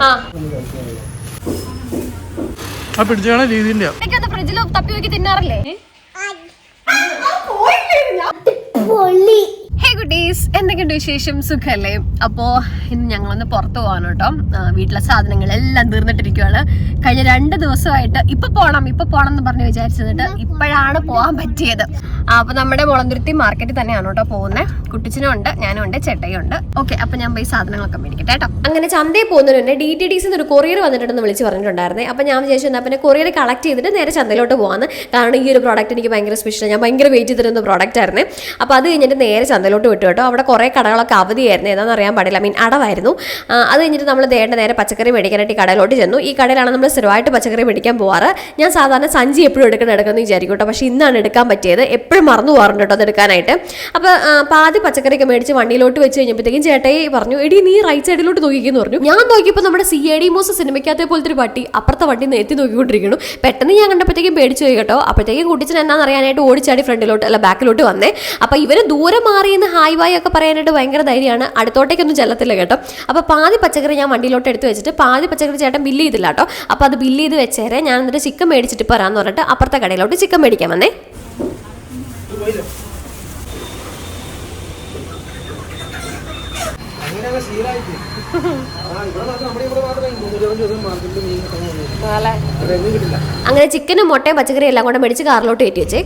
ആ. ആ പിടിച്ചാണ് രീതിന്റെ എനിക്കത് ഫ്രിഡ്ജിൽ തപ്പി നോക്കി തിന്നാറില്ലേ? ഹേ കുട്ടീസ് എന്തൊക്കെയുണ്ട് വിശേഷം? സുഖല്ലേ? അപ്പോ ഇന്ന് ഞങ്ങളൊന്ന് പുറത്തു പോകാൻ കേട്ടോ. വീട്ടിലെ സാധനങ്ങൾ എല്ലാം തീർന്നിട്ടിരിക്കുവാണ്. കഴിഞ്ഞ രണ്ട് ദിവസമായിട്ട് ഇപ്പൊ പോണം ഇപ്പൊ പോണം എന്ന് പറഞ്ഞ് വിചാരിച്ചിട്ട് ഇപ്പോഴാണ് പോകാൻ പറ്റിയത്. ആ, അപ്പൊ നമ്മുടെ മുളന്തുരുത്തി മാർക്കറ്റിൽ തന്നെയാണ് കേട്ടോ പോകുന്നത് കുട്ടിച്ചനും ഉണ്ട് ഞാനും ഉണ്ട് ചേട്ടയും ഉണ്ട് ഓക്കെ അപ്പൊ ഞാൻ പോയി സാധനങ്ങളൊക്കെ മേടിക്കട്ടെ കേട്ടോ. അങ്ങനെ ചന്തയിൽ പോകുന്നതിന് മുന്നേ ഡി ടി ഡി സിന്ന് ഒരു കൊറിയർ വന്നിട്ടുണ്ടെന്ന് വിളിച്ച് പറഞ്ഞിട്ടുണ്ടായിരുന്നേ. അപ്പോൾ ഞാൻ വിചാരിച്ചു എന്നാൽ പിന്നെ കൊറിയർ കളക്ട് ചെയ്തിട്ട് നേരെ ചന്തയിലോട്ട് പോകാമെന്ന് കാരണം ഈ ഒരു പ്രോഡക്റ്റ് എനിക്ക് ഭയങ്കര സ്പെഷ്യൽ ഞാൻ ഭയങ്കര വെയിറ്റ് ചെയ്തിരുന്ന പ്രോഡക്റ്റ് ആയിരുന്നു. അപ്പോൾ അത് കഴിഞ്ഞിട്ട് നേരെ ചന്തയിലോട്ട് വിട്ടു കേട്ടോ. അവിടെ കുറേ കടകളൊക്കെ അവധിയായിരുന്നു. ഏതാണെന്ന് അറിയാൻ പാടില്ല. മീൻ അടവായിരുന്നു. അത് കഴിഞ്ഞിട്ട് നമ്മൾ ദേണ്ട നേരെ പച്ചക്കറി മേടിക്കാനായിട്ട് ഈ കടയിലോട്ട് ചെന്നു. ഈ കടയിലാണ് നമ്മൾ സ്ഥിരമായിട്ട് പച്ചക്കറി മേടിക്കാൻ പോവാറ്. ഞാൻ സാധാരണ സഞ്ചി എപ്പോഴും എടുക്കണം എടുക്കുമെന്ന് വിചാരിക്കും കേട്ടോ. പക്ഷേ ഇന്നാണ് എടുക്കാൻ പറ്റിയത്. എപ്പോഴും മറന്നു പോകാറുണ്ട് കേട്ടോ അതെടുക്കാനായിട്ട്. അപ്പോൾ പാതി പച്ചക്കറിയൊക്കെ മേടിച്ച് വണ്ടിയിലോട്ട് വെച്ച് കഴിഞ്ഞപ്പോഴത്തേക്കും ചേട്ടായി പറഞ്ഞു എടി നീ റൈറ്റ് സൈഡിലോട്ട് നോക്കിക്കുന്നു പറഞ്ഞു. ഞാൻ നോക്കിയപ്പോൾ നമ്മുടെ സി എ ഡി മോസ് സിനിമയ്ക്കകത്തെ പോലത്തെ ഒരു പട്ടി അപ്പുറത്തെ വണ്ടി നേത്തി നോക്കിക്കൊണ്ടിരിക്കുന്നു. പെട്ടെന്ന് ഞാൻ കണ്ടപ്പോഴത്തേക്കും പേടിച്ചു പോയി കേട്ടോ. അപ്പോഴത്തേക്കും കുട്ടിച്ചൻ എന്നാന്ന് അറിയാനായിട്ട് ഓടിച്ചാടി ഫ്രണ്ടിലോട്ട് അല്ല ബാക്കിലോട്ട് വന്നേ. അപ്പോൾ ഇവർ ദൂരെ മാറിയെന്ന് ഹായ് വായ് ഒക്കെ പറയാനായിട്ട് ഭയങ്കര ധൈര്യമാണ്. അടുത്തോട്ടേക്കൊന്നും ചെല്ലത്തില്ല കേട്ടോ. അപ്പോൾ പാതി പച്ചക്കറി ഞാൻ വണ്ടിയിലോട്ട് എടുത്ത് വെച്ചിട്ട് പാതി പച്ചക്കറി ചേട്ടൻ ബില്ല് ചെയ്തില്ല കേട്ടോ. അപ്പോൾ അത് ബില്ല് ചെയ്ത് വെച്ചേരെ ഞാൻ എന്നിട്ട് ചിക്കൻ മേടിച്ചിട്ട് പോരാന്ന് പറഞ്ഞിട്ട് അപ്പുറത്തെ കടയിലോട്ട് ചിക്കൻ മേടിക്കാൻ വന്നേ. അങ്ങനെ ചിക്കനും മുട്ടയും പച്ചക്കറിയും എല്ലാം കൂടെ മേടിച്ച് കാറിലോട്ട് കയറ്റി വെച്ചേ.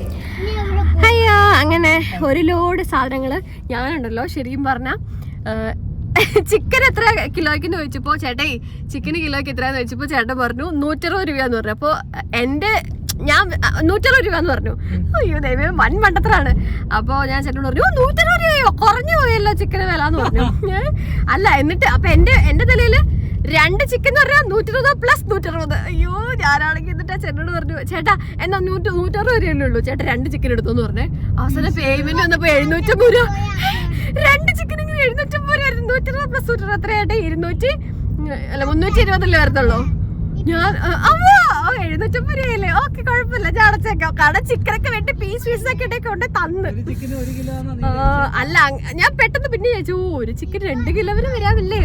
അയ്യോ അങ്ങനെ ഒരു ലോഡ് സാധനങ്ങൾ ഞാനുണ്ടല്ലോ ശരിക്കും പറഞ്ഞ ചിക്കൻ എത്ര കിലോയ്ക്ക് ചോദിച്ചപ്പോ ചേട്ടേ ചിക്കന് കിലോയ്ക്ക് എത്രയാന്ന് ചോദിച്ചപ്പോ ചേട്ടൻ പറഞ്ഞു നൂറ്ററുപത് രൂപയെന്ന് പറഞ്ഞു. അപ്പോൾ എന്റെ ഞാൻ നൂറ്ററുപത് രൂപ എന്ന് പറഞ്ഞു. അയ്യോ ദൈവം വൻ മണ്ടത്തരാണ്. അപ്പോൾ ഞാൻ ചേട്ടനോട് പറഞ്ഞു "ഓ, നൂറ്ററുപത് രൂപയോ? കുറഞ്ഞു പോയല്ലോ ചിക്കന് വില എന്ന് പറഞ്ഞു? അല്ല എന്നിട്ട് അപ്പൊ എന്റെ എന്റെ തലയിൽ രണ്ട് ചിക്കൻ എന്ന് പറഞ്ഞാൽ നൂറ്ററുപത് പ്ലസ് നൂറ്ററുപത്. അയ്യോ ഞാനാണെങ്കിൽ എന്നിട്ട് ചേട്ടനോട് പറഞ്ഞു ചേട്ടാ എന്നാ നൂറ്റി നൂറ്ററുപത് രൂപയല്ലേ ഉള്ളൂ? ചേട്ടാ രണ്ട് ചിക്കൻ എടുത്തു എന്ന് പറഞ്ഞേ. അവസാനം പേയ്മെന്റ് വന്നപ്പോ എഴുന്നൂറ്റമ്പത് രൂപ. രണ്ട് ചിക്കൻ ഇങ്ങനെ എഴുന്നൂറ്റമ്പത് രൂപ നൂറ്ററുപത് പ്ലസ് നൂറ്ററുപത് എത്രയാട്ടെ ഇരുന്നൂറ്റി അല്ല മുന്നൂറ്റി ഇരുപതല്ലേ വരത്തുള്ളൂ? ഞാൻ അമ്മ! ഓ, എഴുന്നൂറ്റമ്പത് രൂപയല്ലേ ഓക്കെ കുഴപ്പമില്ല. ഞാൻ അടച്ചേക്കാം. കാരണം ചിക്കനൊക്കെ വേണ്ടി പീസ് പീസ് ഒക്കെ ഇട്ടേ കൊണ്ട് തന്ന്. അല്ല ഞാൻ പെട്ടെന്ന് പിന്നെ ചോദിച്ചു "ഓ, ഒരു ചിക്കൻ രണ്ട് കിലോ വരെ വരാമില്ലേ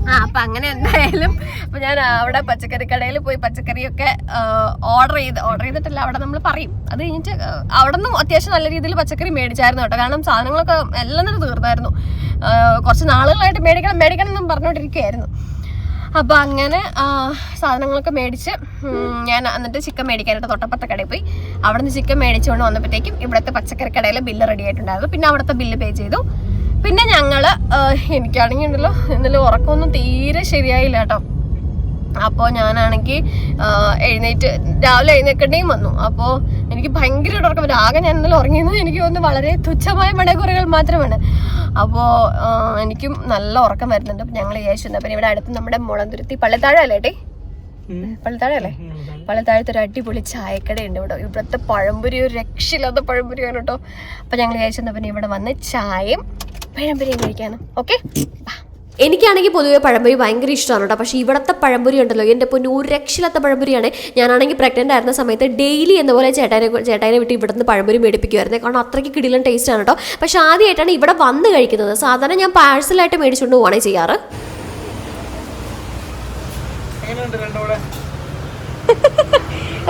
ആ അപ്പൊ അങ്ങനെ എന്തായാലും അപ്പൊ ഞാൻ അവിടെ പച്ചക്കറി കടയിൽ പോയി പച്ചക്കറിയൊക്കെ ഓർഡർ ചെയ്ത് ഓർഡർ ചെയ്തിട്ടല്ല അവിടെ നമ്മൾ പറയും. അത് കഴിഞ്ഞിട്ട് അവിടെ നിന്നും അത്യാവശ്യം നല്ല രീതിയിൽ പച്ചക്കറി മേടിച്ചായിരുന്നു കേട്ടോ. കാരണം സാധനങ്ങളൊക്കെ എല്ലാം തന്നെ തീർന്നായിരുന്നു. കുറച്ച് നാളുകളായിട്ട് മേടിക്കണം മേടിക്കണം എന്നും പറഞ്ഞുകൊണ്ടിരിക്കുകയായിരുന്നു അപ്പൊ അങ്ങനെ സാധനങ്ങളൊക്കെ മേടിച്ച് ഞാൻ എന്നിട്ട് ചിക്കൻ മേടിക്കാനായിട്ട് തൊട്ടപ്പുറത്തെ കടയിൽ പോയി. അവിടെ നിന്ന് ചിക്കൻ മേടിച്ചുകൊണ്ട് വന്നപ്പോഴത്തേക്കും ഇവിടുത്തെ പച്ചക്കറി കടയിലെ ബില്ല് റെഡി ആയിട്ടുണ്ടായിരുന്നു. പിന്നെ അവിടുത്തെ ബില്ല് പേ ചെയ്തു. പിന്നെ ഞങ്ങൾ എനിക്കാണെങ്കിൽ ഉണ്ടല്ലോ ഇന്നലെ ഉറക്കമൊന്നും തീരെ ശരിയായില്ല കേട്ടോ. അപ്പോൾ ഞാനാണെങ്കിൽ എഴുന്നേറ്റ് രാവിലെ എഴുന്നേക്കേണ്ടിയും വന്നു. അപ്പോൾ എനിക്ക് ഭയങ്കര ഉറക്കം വരും. ആകെ ഞാൻ ഇന്നലെ ഉറങ്ങിയെന്ന് എനിക്ക് തോന്നുന്നു വളരെ തുച്ഛമായ മണിക്കൂറുകൾ മാത്രമാണ്. അപ്പോൾ എനിക്കും നല്ല ഉറക്കം വരുന്നുണ്ട്. അപ്പം ഞങ്ങൾ വിചാരിച്ചിരുന്നു അപ്പം ഇവിടെ അടുത്ത് നമ്മുടെ മുളന്തുരുത്തി പള്ളിത്താഴ അല്ലേ ഏട്ടേ? പള്ളിത്താഴല്ലേ പള്ളിത്താഴത്ത് ഒരു അടിപൊളി ചായക്കടയുണ്ട് ഇവിടെ. ഇവിടുത്തെ പഴംപൊരി ഒരു രക്ഷയില്ലാത്ത പഴംപൊരിയാണ് കേട്ടോ. അപ്പം ഞങ്ങൾ വിചാരിച്ചിരുന്നു പിന്നെ ഇവിടെ വന്ന് ചായയും പഴംപൊരിയും കഴിക്കാനും ഓക്കെ? എനിക്കാണെങ്കിൽ പൊതുവേ പഴംപൊരി ഭയങ്കര ഇഷ്ടമാണ് കേട്ടോ. പക്ഷേ ഇവിടുത്തെ പഴംപൊരി ഉണ്ടല്ലോ എന്റെ പൊന്നു ഒരു രക്ഷയില്ലാത്ത പഴംപൊരിയാണ്. ഞാനാണെങ്കിൽ പ്രഗ്നന്റ് ആയിരുന്ന സമയത്ത് ഡെയിലി എന്ന പോലെ ചേട്ടാനെ ചേട്ടാനെ വിട്ട് ഇവിടുന്ന് പഴംപൊരി മേടിപ്പിക്കുമായിരുന്നു കാരണം അത്രയ്ക്ക് കിടിലൻ ടേസ്റ്റ് ആണ് കേട്ടോ. പക്ഷേ ആദ്യമായിട്ടാണ് ഇവിടെ വന്ന് കഴിക്കുന്നത്. സാധാരണ ഞാൻ പാഴ്സലായിട്ട് മേടിച്ചുകൊണ്ട് പോവാണ് ചെയ്യാറ്.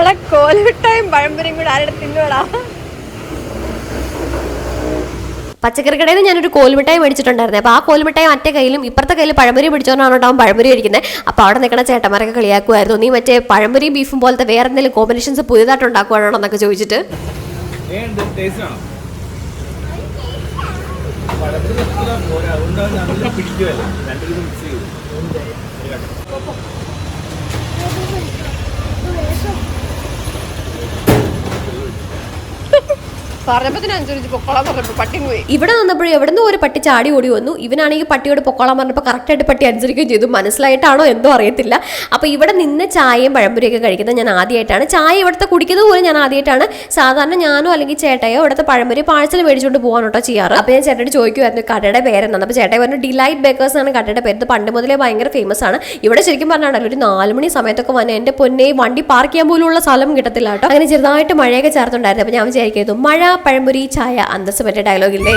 എടാ കോലമിട്ടായും പഴംപൊരിയും കൂടെ ആരുടെ തിന്നുവടാ? പച്ചക്കറി കടയിൽ നിന്ന് ഞാനൊരു കോൽമിഠായി മേടിച്ചിട്ടുണ്ടായിരുന്നു. അപ്പോൾ ആ കോൽമിഠായി മറ്റേ കയ്യിലും ഇപ്പുറത്തെ കയ്യിൽ പഴംപൊരി പിടിച്ചോണ്ടാണ് അവൻ പഴംപൊരി കഴിക്കുന്നത് അപ്പോൾ അവിടെ നിൽക്കുന്ന ചേട്ടന്മാരൊക്കെ കളിയാക്കുമായിരുന്നു നീ മറ്റേ പഴംപൊരിയും ബീഫും പോലത്തെ വേറെ എന്തെങ്കിലും കോമ്പിനേഷൻസ് പുതിയതായിട്ട് ഉണ്ടാക്കുവാണോ എന്നൊക്കെ ചോദിച്ചിട്ട്. ആണോ പോരാ. നല്ല മിക്സ് ഇവിടെ നിന്നപ്പോഴും എവിടെ നിന്നും ഒരു പട്ടി ചാടി ഓടി വന്നു. ഇവനാണെങ്കിൽ പട്ടിയോട് പൊക്കോളാൻ പറഞ്ഞപ്പോൾ കറക്റ്റായിട്ട് പട്ടി അനുസരിക്കുകയും ചെയ്തു. മനസ്സിലായിട്ടാണോ എന്തോ അറിയത്തില്ല. അപ്പോൾ ഇവിടെ നിന്ന് ചായയും പഴംപൊരിയൊക്കെ കഴിക്കുന്നത് ഞാൻ ആദ്യമായിട്ടാണ്. ചായ ഇവിടുത്തെ കുടിക്കുന്നത് പോലും ഞാൻ ആദ്യമായിട്ടാണ്. സാധാരണ ഞാനോ അല്ലെങ്കിൽ ചേട്ടയോ ഇവിടുത്തെ പഴംപൊരി പാഴ്സൽ മേടിച്ചുകൊണ്ട് പോകാൻ കേട്ടോ ചെയ്യാറ്. അപ്പോൾ ഞാൻ ചേട്ടനോട് ചോദിക്കുമായിരുന്നു കടയുടെ പേരെന്നാണ് അപ്പോൾ ചേട്ടായി പറഞ്ഞു ഡിലൈറ്റ് ബേക്കേഴ്സ് ആണ് കടയുടെ പേര്. പണ്ട് മുതലേ ഭയങ്കര ഫേമസ് ആണ്. ഇവിടെ ശരിക്കും പറഞ്ഞാൽ ഒരു നാല് മണി സമയത്തൊക്കെ വന്ന് എന്റെ പൊന്നെ വണ്ടി പാർക്ക് ചെയ്യാൻ പോലുള്ള സ്ഥലം കിട്ടത്തില്ല കേട്ടോ. അങ്ങനെ ചെറുതായിട്ട് മഴയൊക്കെ ചേർത്തുണ്ടായിരുന്നു. അപ്പോൾ ഞാൻ വിചാരിക്കുന്നു മഴ പഴംപൊരി ചായ അന്തസ് പറ്റ ഡയലോഗില്ലേ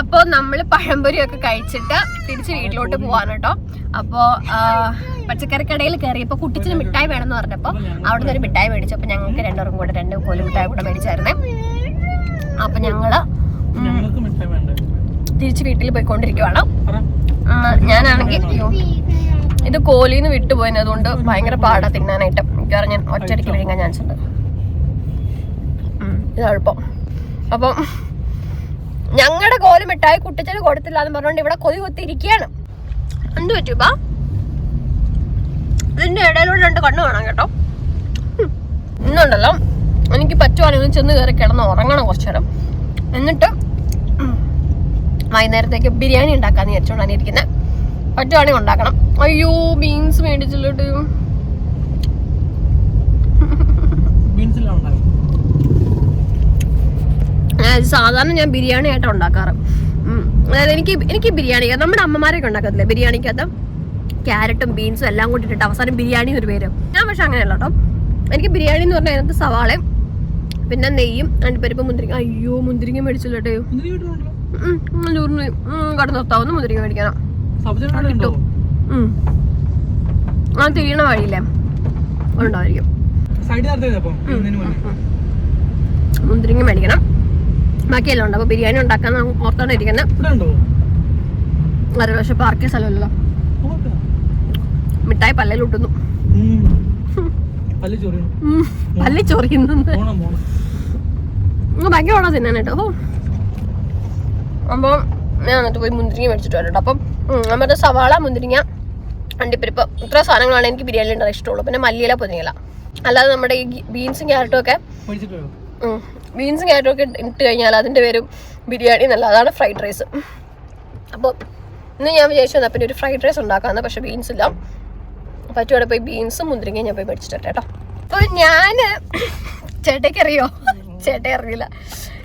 അപ്പൊ നമ്മൾ പഴംപൊരി ഒക്കെ കഴിച്ചിട്ട് തിരിച്ച് വീട്ടിലോട്ട് പോവാണ് കേട്ടോ. അപ്പോ പച്ചക്കറി കടയിൽ കയറിയപ്പോ കുട്ടിച്ചിന് മിഠായി വേണമെന്ന് പറഞ്ഞപ്പോ അവിടുന്ന് ഒരു മിഠായി മേടിച്ചു. അപ്പൊ ഞങ്ങൾക്ക് രണ്ടോറും കൂടെ രണ്ട് കോലി മിഠായി കൂടെ മേടിച്ചായിരുന്നേ. അപ്പൊ ഞങ്ങൾ ഉം, മിഠായി വേണ്ട? തിരിച്ച് വീട്ടിൽ പോയിക്കൊണ്ടിരിക്കുവാണ്. ഞാനാണെങ്കിൽ ഇത് കോലിന്ന് വിട്ടുപോയിന് അതുകൊണ്ട് ഭയങ്കര പാടാ തിന്നാനായിട്ട്. മിക്കവാറും ഞാൻ ഒറ്റയടിക്ക് വിഴുങ്ങാൻ ചാൻസ് ഉണ്ട് ഇതാ ഇത് എളുപ്പം. അപ്പം ഞങ്ങളുടെ കോൽ മിഠായി കുട്ടിച്ചന് കൊടുത്തില്ല എന്ന് പറഞ്ഞുകൊണ്ട് ഇവിടെ കൊതി കുത്തിയിരിക്കുകയാണ് എന്ത് പറ്റൂപ്പാ ഇതിന്റെ ഇടയിലൂടെ രണ്ട് കണ്ണ് കാണാം കേട്ടോ. ഇന്നുണ്ടല്ലോ എനിക്ക് പറ്റുവാണെങ്കിൽ ചെന്ന് കയറി കിടന്ന് ഉറങ്ങണം കുറച്ചു നേരം എന്നിട്ട് വൈകുന്നേരത്തേക്ക് ബിരിയാണി ഉണ്ടാക്കാന്ന് വിചാരിച്ചോണ്ടാണ് ഇരിക്കുന്നത് പറ്റുവാണെങ്കിൽ ഉണ്ടാക്കണം. അയ്യോ ബീൻസ് മേടിച്ചില്ലോട്ട് സാധാരണ ഞാൻ ബിരിയാണി ആയിട്ട് ഉണ്ടാക്കാറ്. അതായത് എനിക്ക് എനിക്ക് ബിരിയാണി നമ്മുടെ അമ്മമാരൊക്കെ ഉണ്ടാക്കത്തില്ലേ? ബിരിയാണിക്കകത്ത് ക്യാരറ്റും ബീൻസും എല്ലാം കൂടി ഇട്ടിട്ട് അവസാനം ബിരിയാണി ഒരു പേര്. ഞാൻ പക്ഷെ അങ്ങനെയല്ല കേട്ടോ. എനിക്ക് ബിരിയാണി എന്ന് പറഞ്ഞാൽ അതിനകത്ത് സവാളയും പിന്നെ നെയ്യും അണ്ടിപ്പരിപ്പ് മുന്തിരിങ്ങ അയ്യോ മുന്തിരിങ്ങ മേടിച്ചില്ലോട്ടെ കടന്നു നിർത്താവുന്ന മുന്തിരിങ്ങ മേടിക്കണം കിട്ടും. ആ തിരിയണ വഴിയില്ലേ? ഉണ്ടായിരിക്കും മുന്തിരിങ്ങ മേടിക്കണം. ബാക്കിയെല്ലാം ഉണ്ട്. അപ്പൊ ബിരിയാണി ഉണ്ടാക്കാൻ ഓർത്താണ് ഇരിക്കുന്നത് വേറെ പക്ഷെ പാർക്കിയ സ്ഥലമല്ലോ മിഠായി പല്ലിലൂട്ടുന്നു ഉം. പല്ല് ചൊറിയുന്നു ഭയങ്കര ഓടാ തിന്നാനായിട്ട് അപ്പോൾ അപ്പം ഞാൻ എന്നിട്ട് പോയി മുന്തിരിങ്ങ മേടിച്ചിട്ട് വരട്ടോ. അപ്പം നമ്മുടെ സവാള മുന്തിരിങ്ങ അണ്ടിപ്പരിപ്പ് ഇത്ര സാധനങ്ങളാണ് എനിക്ക് ബിരിയാണി ഉണ്ടാകാൻ ഇഷ്ടമുള്ളൂ. പിന്നെ മല്ലിയില പൊതിങ്ങല അല്ലാതെ നമ്മുടെ ഈ ബീൻസും ക്യാരറ്റും ഒക്കെ ബീൻസും ക്യാരറ്റും ഒക്കെ ഇട്ട് കഴിഞ്ഞാൽ അതിന്റെ പേരും ബിരിയാണി എന്നല്ല അതാണ് ഫ്രൈഡ് റൈസ് അപ്പോൾ ഇന്ന് ഞാൻ വിചാരിച്ചു വന്നാൽ പിന്നെ ഒരു ഫ്രൈഡ് റൈസ് ഉണ്ടാക്കാമെന്ന് പക്ഷേ ബീൻസ് ഇല്ല. പറ്റുവാടെ പോയി ബീൻസും മുന്തിരിങ്ങയും ഞാൻ പോയി മേടിച്ചിട്ട് വരട്ടെ കേട്ടോ. അപ്പോൾ ഞാൻ ചേട്ടയ്ക്ക് അറിയോ? ചേട്ടയെ അറിയില്ല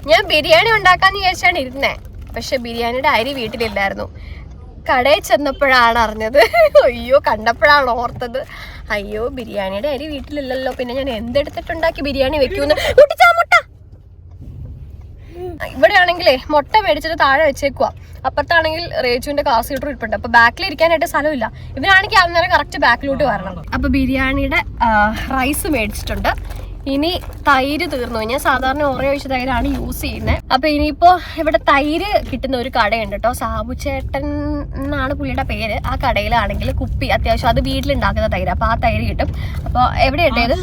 ഞാൻ ബിരിയാണി ഉണ്ടാക്കാന്ന് വിചാരിച്ചാണ് ഇരുന്നേ. പക്ഷെ ബിരിയാണിയുടെ അരി വീട്ടിലില്ലായിരുന്നു. കടയിൽ ചെന്നപ്പോഴാണ് അറിഞ്ഞത്. അയ്യോ കണ്ടപ്പോഴാണ് ഓർത്തത്. അയ്യോ ബിരിയാണിയുടെ അരി വീട്ടിലില്ലല്ലോ. പിന്നെ ഞാൻ എന്തെടുത്തിട്ടുണ്ടാക്കി ബിരിയാണി വെക്കൂന്ന്. ഇവിടെ ആണെങ്കിലേ മുട്ട മേടിച്ചിട്ട് താഴെ വെച്ചേക്കുക അപ്പുറത്താണെങ്കിൽ റേച്ചുവിന്റെ കാർ സീറ്റർ ഇരിപ്പുണ്ട്. അപ്പൊ ബാക്കിൽ ഇരിക്കാനായിട്ട് സ്ഥലമില്ല. ഇവരാണെങ്കിൽ അന്നേരം കറക്റ്റ് ബാക്കിലോട്ട് വരണം. അപ്പൊ ബിരിയാണിയുടെ റൈസ് മേടിച്ചിട്ടുണ്ട്. ഇനി തൈര് തീർന്നു. ഞാൻ സാധാരണ ഓറയോ ഒഴിച്ച തൈരാണ് യൂസ് ചെയ്യുന്നത് അപ്പൊ ഇനിയിപ്പോ ഇവിടെ തൈര് കിട്ടുന്ന ഒരു കടയുണ്ട് കേട്ടോ സാബു ചേട്ടൻ എന്നാണ് പുള്ളിയുടെ പേര്. ആ കടയിലാണെങ്കിൽ കുപ്പി അത്യാവശ്യം അത് വീട്ടിലുണ്ടാക്കുന്ന തൈര്. അപ്പൊ ആ തൈര് കിട്ടും. അപ്പൊ എവിടെ ഇട്ടേത്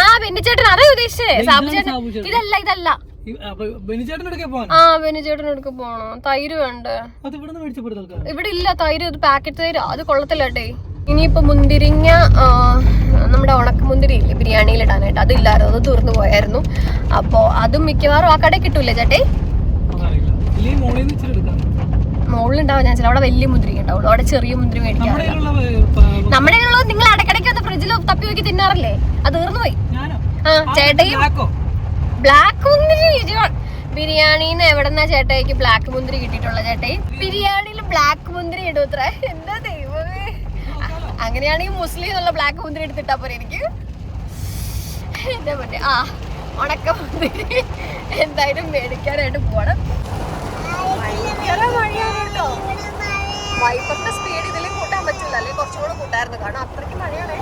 ആ ബെന്നിച്ചേട്ടൻ അതേ ഉദ്ദേശിച്ചേ. സാബു ചേട്ടൻ സാബു ചേട്ടൻ. ഇതല്ല. ഇതല്ല ആ ബെന്നിച്ചേട്ടൻ എടുക്ക പോണോ. തൈര് വേണ്ട? ഇവിടെ ഇല്ല തൈര് പാക്കറ്റ് തൈര്. അത് കൊള്ളത്തില്ല ഇനിയിപ്പോ മുന്തിരിങ്ങ നമ്മുടെ ഉണക്ക മുന്തിരി ഇല്ലേ ബിരിയാണിയിൽ ഇടാനായിട്ട്. അതില്ലായിരുന്നു അത് തീർന്നു പോയായിരുന്നു. അപ്പോ അതും മിക്കവാറും ആ കടയിൽ കിട്ടൂലേ ചേട്ടേ? മുകളിലുണ്ടാവും ഞാൻ ചില അവിടെ വലിയ മുന്തിരി ഉണ്ടാവുള്ളൂ. അവിടെ ചെറിയ മുന്തിരി മേടിക്കാം മേടിക്കാറില്ല. നമ്മുടെ നിങ്ങൾ ഇടയ്ക്കിടയ്ക്ക് വന്ന് ഫ്രിഡ്ജിൽ തപ്പി നോക്കി തിന്നാറില്ലേ? അത് തീർന്നു പോയി. ആ ചേട്ടയും ബ്ലാക്ക്? മുന്തിരി. ബിരിയാണിന്ന് എവിടെന്നാ ചേട്ടായിക്ക് ബ്ലാക്ക് മുന്തിരി കിട്ടിയിട്ടുള്ള ചേട്ടായി? ബിരിയാണിയിൽ ബ്ലാക്ക് മുന്തിരി ഇടും എന്താ ദൈവമേ അങ്ങനെയാണെങ്കിൽ മുസ്ലിം എന്നുള്ള ബ്ലാക്ക് മുന്തിരി എടുത്തിട്ടാ പോരെ എനിക്ക്? എന്താ പറ്റേ ആ ഉണക്ക മുന്തിരി. എന്തായാലും മേടിക്കാനായിട്ട് പോണം ഭയങ്കര മഴയാണ് കേട്ടോ വൈപ്പറിന്റെ സ്പീഡ് ഇതിലും കൂട്ടാൻ പറ്റില്ല. അല്ലെങ്കിൽ കുറച്ചുകൂടെ കൂട്ടായിരുന്നു. കാരണം അത്രയ്ക്ക് മഴയാണേ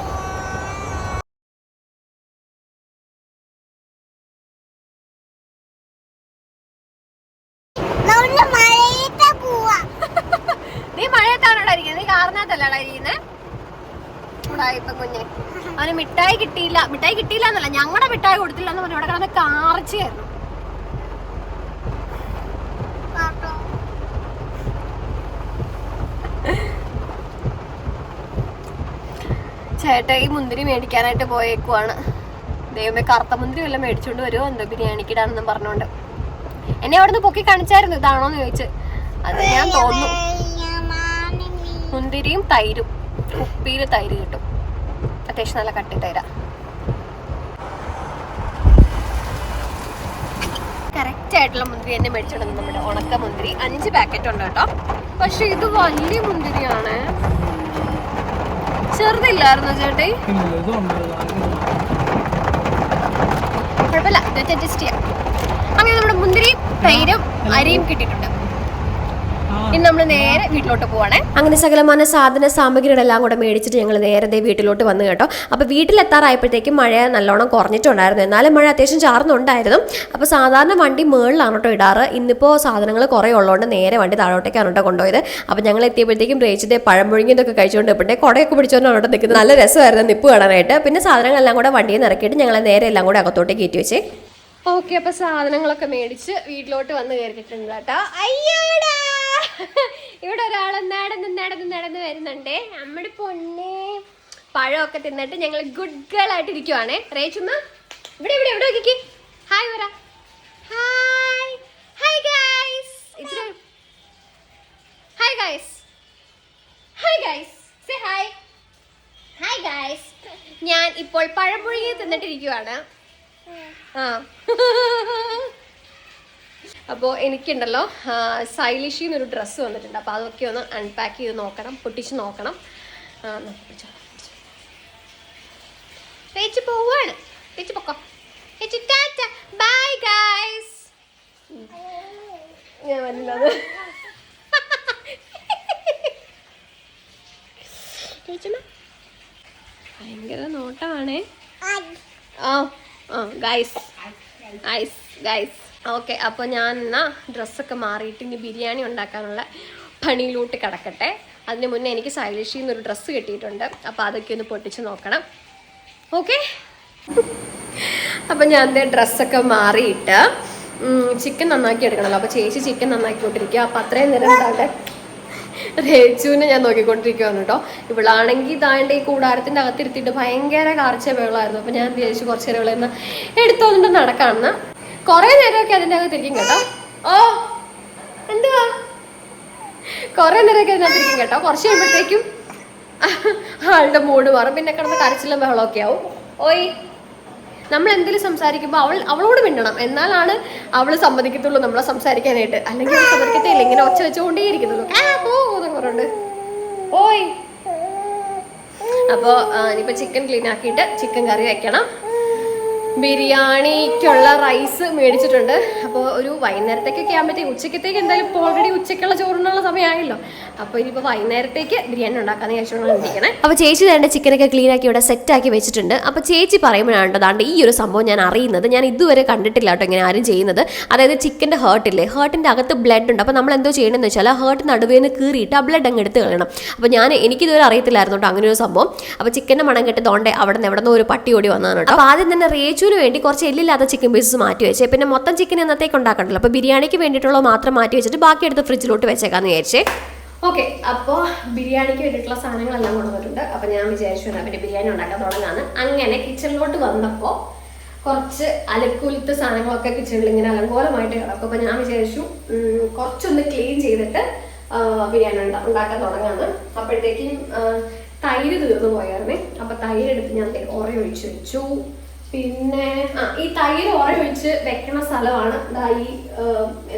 നീ മഴയത്താണോടാ ഇരിക്കുന്നത് നീ കാറിനകത്തല്ലടാ ഇരിക്കുന്നത് ഇപ്പൊ കുഞ്ഞെ അവന് മിഠായി കിട്ടിയില്ല. മിഠായി കിട്ടിയില്ല എന്നല്ല ഞങ്ങളുടെ മിഠായി കൊടുത്തില്ല എന്ന് പറഞ്ഞു. ഇവിടെ കിടന്ന് കാർച്ചയായിരുന്നു ചേട്ടാ ഈ മുന്തിരി മേടിക്കാനായിട്ട് പോയേക്കുവാണ്. ദൈവമേ കറുത്ത മുന്തിരി വല്ലതും മേടിച്ചോണ്ട് വരുമോ എന്തോ ബിരിയാണിക്കിടാണെന്നും പറഞ്ഞോണ്ട്. എന്നെ അവിടുന്ന് പൊക്കി കാണിച്ചായിരുന്നു. ഇതാണോന്ന് ചോദിച്ച്. അത് ഞാൻ തോന്നുന്നു. മുന്തിരിയും തൈരും. കുപ്പിയിൽ തൈര് കിട്ടും. അത്യാവശ്യം നല്ല കട്ടിട്ട് തരാം കറക്റ്റ് ആയിട്ടുള്ള മുന്തിരി തന്നെ മേടിച്ചോണ്ട് നമ്മുടെ ഉണക്ക മുന്തിരി. അഞ്ച് പാക്കറ്റ് ഉണ്ട് കേട്ടോ. പക്ഷെ ഇത് വലിയ മുന്തിരിയാണ്. ചെറുതില്ലായിരുന്നു ചേട്ടേ കുഴപ്പമില്ല. ഇത് അഡ്ജസ്റ്റ് ചെയ്യാം. അങ്ങനെ നമ്മുടെ മുന്തിരിയും തൈരും അരിയും കിട്ടിയിട്ടുണ്ട്. ഇനി നമ്മൾ നേരെ വീട്ടിലോട്ട് പോവാണേ. അങ്ങനെ സകലമാന സാധന സാമഗ്രികളെല്ലാം കൂടെ മേടിച്ചിട്ട് ഞങ്ങൾ നേരത്തെ വീട്ടിലോട്ട് വന്നു കേട്ടോ. അപ്പോൾ വീട്ടിലെത്താറായപ്പോഴത്തേക്കും മഴ നല്ലോണം കുറഞ്ഞിട്ടുണ്ടായിരുന്നു. എന്നാലും മഴ അത്യാവശ്യം ചാർന്നുണ്ടായിരുന്നു അപ്പോൾ സാധാരണ വണ്ടി മുകളിലാണ് കേട്ടോ ഇടാറ്. ഇന്നിപ്പോ സാധനങ്ങൾ കുറേ ഉള്ളതുകൊണ്ട് നേരെ വണ്ടി താഴോട്ടേക്കാണ് കേട്ടോ കൊണ്ടുപോയത്. അപ്പോൾ ഞങ്ങൾ എത്തിയപ്പോഴത്തേക്കും റേച്ചിന്റെ പഴം പുഴുങ്ങിയതൊക്കെ കഴിച്ചുകൊണ്ട് ഇപ്പോഴത്തെ കുടയൊക്കെ പിടിച്ചുകൊണ്ടാണ് അവിടെ നിൽക്കുന്നത്. നല്ല രസമായിരുന്നു നിപ്പ് കാണാനായിട്ട്. പിന്നെ സാധനങ്ങളെല്ലാം കൂടെ വണ്ടിയിൽ നിന്ന് ഇറക്കിയിട്ട് നേരെ എല്ലാം കൂടെ അകത്തോട്ടേക്ക് കയറ്റി വെച്ചേ. ഓക്കെ അപ്പൊ സാധനങ്ങളൊക്കെ മേടിച്ച് വീട്ടിലോട്ട് വന്ന് കയറിയിട്ടുണ്ട് കേട്ടോ. അയ്യോടാ! ഇവിടെ ഒരാൾ നടന്ന് നടന്ന് നടന്ന് വരുന്നുണ്ടേ. നമ്മുടെ പൊന്നെ. പഴമൊക്കെ തിന്നിട്ട് ഞങ്ങൾ ഗുഡ് ഗേൾ ആയിട്ട് ഇരിക്കുവാണേ റേച്ചുമ്മ ഇവിടെ ഇവിടെ ഇവിടെ നോക്കിക്ക്. ഹായ് വരാ. Hi hi guys hi guys hi guys say hi hi guys ഞാൻ ഇപ്പോൾ പഴംപുഴുങ്ങി തിന്നിട്ടിരിക്കുവാണ്. അപ്പോൾ എനിക്കുണ്ടല്ലോ സൈലിഷി എന്നൊരു ഡ്രസ്സ് വന്നിട്ടുണ്ട്. അപ്പോൾ അതൊക്കെ ഒന്ന് അൺപാക്ക് ചെയ്ത് നോക്കണം പൊട്ടിച്ച് നോക്കണം. ചേച്ചി പോവാണ്. ചേച്ചി പൊക്കോ. ചേച്ചി ടാറ്റ. ബൈ ഗൈസ് ഞാൻ വന്നത്. ഭയങ്കര നോട്ടമാണേ ആ. ഗൈസ് ഐസ് ഗൈസ് ഓക്കെ അപ്പോൾ ഞാൻ എന്നാ ഡ്രസ്സൊക്കെ മാറിയിട്ട് ഇനി ബിരിയാണി ഉണ്ടാക്കാനുള്ള പണിയിലോട്ട് കിടക്കട്ടെ. അതിന് മുന്നേ എനിക്ക് സൈലിഷിൽ നിന്നൊരു ഡ്രസ്സ് കിട്ടിയിട്ടുണ്ട്. അപ്പോൾ അതൊക്കെ ഒന്ന് പൊട്ടിച്ച് നോക്കണം. ഓക്കെ അപ്പം ഞാൻ എന്റെ ഡ്രസ്സൊക്കെ മാറിയിട്ട് ചിക്കൻ നന്നാക്കി എടുക്കണമല്ലോ അപ്പോൾ ചേച്ചി ചിക്കൻ നന്നാക്കി കൊണ്ടിരിക്കുക അപ്പോൾ അത്രയും നേരം രേച്ചുവിനെ ഞാൻ നോക്കിക്കൊണ്ടിരിക്കുകയാണ് കേട്ടോ. ഇവളാണെങ്കിൽ താണ്ട് ഈ കൂടാരത്തിന്റെ അകത്തിരുത്തിയിട്ട് ഭയങ്കര കാർച്ച വെള്ളമായിരുന്നു അപ്പം ഞാൻ വിചാരിച്ചു കുറച്ച് നേരം ഇവളെന്ന് എടുത്തോന്നിട്ട് നടക്കാണെന്ന് കുറേ നേരമൊക്കെ അതിന്റെ അകത്തിരിക്കും കേട്ടോ. ഓ എന്തുവാ? കുറേ നേരമൊക്കെ അതിനകത്തിരിക്കും കേട്ടോ. കുറച്ച് കഴിയുമ്പോഴത്തേക്കും ആളുടെ മൂഡ് മാറും. പിന്നെ കിടന്ന് കരച്ചിലും ബഹളമൊക്കെ ആവും. ഓയ്. നമ്മൾ എന്തെങ്കിലും സംസാരിക്കുമ്പോൾ അവൾ അവളോട് മിണ്ടണം. എന്നാലാണ് അവൾ സമ്മതിക്കത്തുള്ളൂ നമ്മളെ സംസാരിക്കാനായിട്ട്. അല്ലെങ്കിൽ സമ്മതിക്കത്തില്ല. ഇങ്ങനെ ഒച്ച വെച്ചുകൊണ്ടേയിരിക്കുന്നത് ആ പോ എന്നൊക്കെ ഓയ് അപ്പോൾ ഇനിയിപ്പോൾ ചിക്കൻ ക്ലീൻ ആക്കിയിട്ട് ചിക്കൻ കറി വെക്കണം. ബിരിയാണിക്കുള്ള റൈസ് മേടിച്ചിട്ടുണ്ട്. അപ്പോൾ ഒരു വൈകുന്നേരത്തേക്കൊക്കെ ആകുമ്പോഴത്തേക്ക് ഉച്ചക്കത്തേക്ക് എന്തായാലും ഇപ്പോൾ ഓൾറെഡി ഉച്ചക്കുള്ള ചോറിനുള്ള സമയമായല്ലോ. അപ്പോൾ ഇനിയിപ്പോൾ വൈകുന്നേരത്തേക്ക് ബിരിയാണി ഉണ്ടാക്കാൻ വിചാരിച്ചുകൊണ്ടാണ് ഇരിക്കണേ. അപ്പോൾ ചേച്ചി തേണ്ട ചിക്കനൊക്കെ ക്ലീൻ ആക്കി ഇവിടെ സെറ്റാക്കി വെച്ചിട്ടുണ്ട്. അപ്പോൾ ചേച്ചി പറയുമ്പോഴാണ് ദാണ്ട് ഈ ഒരു സംഭവം ഞാൻ അറിയുന്നത്. ഞാൻ ഇതുവരെ കണ്ടിട്ടില്ല കേട്ടോ ഇങ്ങനെ ആരും ചെയ്യുന്നത്. അതായത് ചിക്കന്റെ ഹേർട്ടില്ലേ ഹേർട്ടിന്റെ അകത്ത് ബ്ലഡ് ഉണ്ട്. അപ്പോൾ നമ്മൾ എന്തോ ചെയ്യണമെന്ന് വെച്ചാൽ ആ ഹേർട്ട് നടുവേന്ന് നിന്ന് കീറിയിട്ട് ആ ബ്ലഡ് അങ്ങ് എടുത്ത് കളയണം. അപ്പോൾ ഞാൻ എനിക്കിതുവരെ അറിയത്തില്ലായിരുന്നു കേട്ടോ അങ്ങനെ ഒരു സംഭവം. അപ്പോൾ ചിക്കന്റെ മണം കെട്ട് തോണ്ടേ അവിടെ നിന്ന് എവിടെ നിന്ന് ഒരു പട്ടി ഓടി വന്നതാണ് അപ്പോൾ ആദ്യം തന്നെ റേച്ചുവിന് വേണ്ടി കുറച്ച് എല്ലില്ലാത്ത ചിക്കൻ പീസസ് മാറ്റി വെച്ചേ. പിന്നെ മൊത്തം ചിക്കൻ എന്നത്തേക്ക് ഉണ്ടാക്കണ്ടല്ലോ? അപ്പോൾ ബിരിയാണിക്ക് വേണ്ടിയിട്ടുള്ളത് മാത്രം മാറ്റി വെച്ചിട്ട് ബാക്കി എടുത്ത് ഫ്രിഡ്ജിലോട്ട് വെച്ചേക്കാന്ന് വിചാരിച്ചേ. ഓക്കെ അപ്പോൾ ബിരിയാണിക്ക് വേണ്ടിയിട്ടുള്ള സാധനങ്ങളെല്ലാം കൊണ്ടുവന്നിട്ടുണ്ട്. അപ്പോൾ ഞാൻ വിചാരിച്ചു പിന്നെ ബിരിയാണി ഉണ്ടാക്കാൻ തുടങ്ങാന്ന്. അങ്ങനെ കിച്ചണിലോട്ട് വന്നപ്പോൾ കുറച്ച് അലക്കുലത്തെ സാധനങ്ങളൊക്കെ കിച്ചണിൽ ഇങ്ങനെ അലങ്കോലമായിട്ട് കിടക്കും. അപ്പോൾ ഞാൻ വിചാരിച്ചു കുറച്ചൊന്ന് ക്ലീൻ ചെയ്തിട്ട് ബിരിയാണി ഉണ്ടാ- ഉണ്ടാക്കാൻ തുടങ്ങാന്ന്. അപ്പോഴത്തേക്കും തൈര് തീർന്നു പോയായിരുന്നേ അപ്പോൾ തൈര് എടുത്ത് ഞാൻ ദേ വെച്ചു. പിന്നെ ആ ഈ തൈര് ഒഴിച്ച് വെക്കണ സ്ഥലമാണ് ദാ ഈ ആ,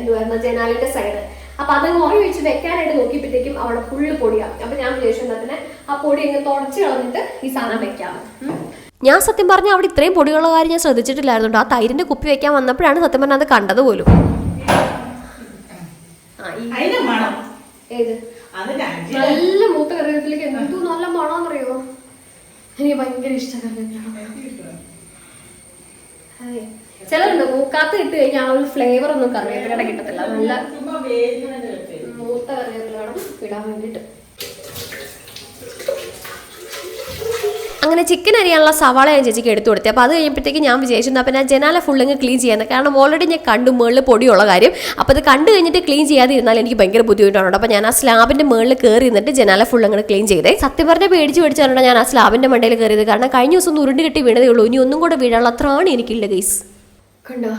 പറയുന്ന ജനാലിന്റെ സൈഡ് അപ്പൊ അതങ്ങ് ഉറ ഒഴിച്ച് വെക്കാനായിട്ട് നോക്കിയപ്പോഴത്തേക്കും അവിടെ ഫുള്ള് പൊടിയാണ് അപ്പൊ ഞാൻ വിചാരിച്ചു എന്നാ ആ പൊടി അങ്ങ് തുടച്ച് കളഞ്ഞിട്ട് ഈ സാധനം വെക്കാം. ഞാൻ സത്യം പറഞ്ഞാൽ അവിടെ ഇത്രയും പൊടിയുള്ള കാര്യം ഞാൻ ശ്രദ്ധിച്ചിട്ടില്ലായിരുന്നു ആ തൈരിന്റെ കുപ്പി വെക്കാൻ വന്നപ്പോഴാണ് സത്യം പറഞ്ഞാൽ അത് കണ്ടത് പോലും. ആ ഈ അതിന്റെ മണം. ഏത്? നല്ല മൂത്ത കറിവേപ്പിലേക്ക് എന്തു നല്ല മണമെന്നറിയോ എനിക്ക് ഭയങ്കര ഇഷ്ടം ചിലരുണ്ട് മൂക്കാത്ത ഇട്ട് കഴിഞ്ഞാൽ ആ ഒരു ഫ്ലേവർ ഒന്നും കറിവേപ്പിലയുടെ കിട്ടത്തില്ല. നല്ല. മൂത്ത കറിവേപ്പില വേണം ഇടാൻ വേണ്ടിയിട്ട്. അങ്ങനെ ചിക്കൻ അരിയാനുള്ള സവാള ഞാൻ ചേച്ചിക്ക് എടുത്തു കൊടുത്തു. അപ്പോൾ അത് കഴിഞ്ഞപ്പോഴത്തേക്ക് ഞാൻ വിചാരിച്ചു പിന്നെ ആ ജനാല ഫുള്ളിങ് ക്ലീൻ ചെയ്യാൻ കാരണം ഓൾറെഡി ഞാൻ കണ്ടു മുകളിൽ പൊടിയുള്ള കാര്യം. അപ്പോൾ അത് കണ്ടു കഴിഞ്ഞിട്ട് ക്ലീൻ ചെയ്യാതെ ഇരുന്നാൽ എനിക്ക് ഭയങ്കര ബുദ്ധിമുട്ടാണ് അപ്പോൾ ഞാൻ ആ സ്ലാബിന്റെ മുകളിൽ കയറി നിന്നിട്ട് ജനാല ഫുൾ അങ്ങ് ക്ലീൻ ചെയ്തേ. സത്യം പറഞ്ഞാൽ പേടിച്ച് പേടിച്ചാണ് ഞാൻ ആ സ്ലാബിന്റെ മണ്ടയിൽ കയറിയത് കാരണം കഴിഞ്ഞ ദിവസം ഒന്ന് ഉരുണ്ട് കെട്ടി വീണതേ ഉള്ളൂ. ഇനി ഒന്നും കൂടെ വീഴാനുള്ള അത്രയാണ് എനിക്കില്ല ഗൈസ് കണ്ടോ?